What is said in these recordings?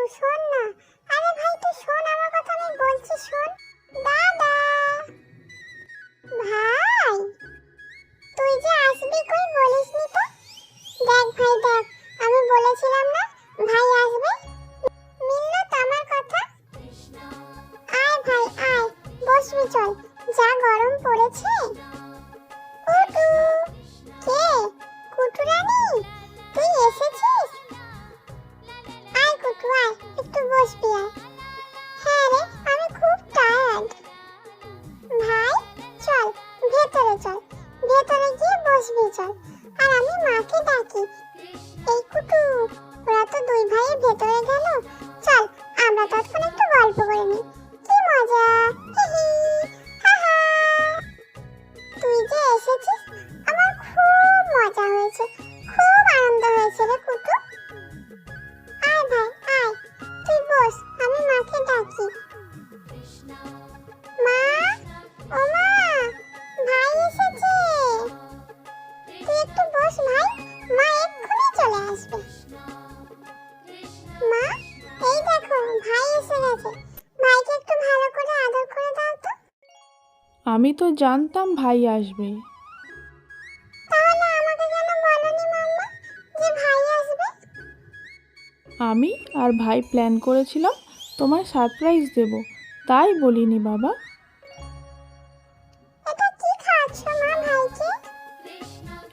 কুটু শোন না। আরে ভাই, তুই শোন, আমার কথা আমি বলছি, শোন। দাদা। ভাই, তুই যে আসবি কই বলিসনি তো? দেখ ভাই, দেখ, আমি বলেছিলাম না ভাই আসবে। মিলল তো আমার কথা। আয় ভাই, আয়, বসবি চল। যা গরম পড়েছে। চল। ভেতরে গিয়ে বসবি চল। আর আমি মাকে ডাকি। এই কুটু ওরা তো দুই ভাইয়ের ভেতরে গেল। চল, আমরা তখন একটু গল্প করে নিই। কি মজা! তুই যে এসেছিস, আমার খুব মজা হয়েছে। খুব আনন্দ হয়েছে রে কুটু। আমি তো জানতাম ভাই আসবে। আমি আর ভাই প্ল্যান করেছিলাম তোমায় সারপ্রাইজ দেব তাই বলিনি বাবা।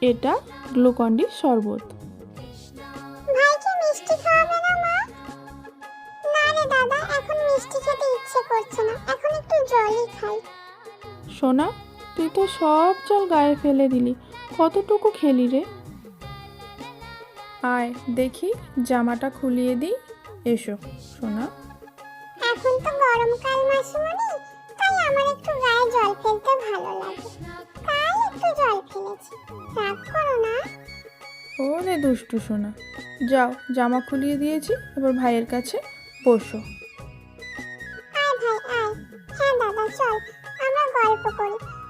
এটা গ্লুকন্ডির শরবত। দাদা এখন মিষ্টি খেতে ইচ্ছে করছে না এখন একটু জলই খাই। সোনা তুই তো সব জল গায়ে ফেলে দিলি। কতটুকু খেলি রে? আয় দেখি জামাটা খুলিয়ে দিই। এসো সোনা। এখন তো গরমকাল মাসিমণি তাই আমার একটু গায়ে জল ফেলতে ভালো লাগে। তাই একটু জল ফেলেছি। রাগ করো না। ওরে দুষ্টু সোনা। যাও জামা খুলিয়ে দিয়েছি এবার ভাইয়ের কাছে বসো। আয় ভাই আয়। হ্যাঁ দাদা চল। আমরা গল্প করি কতদিন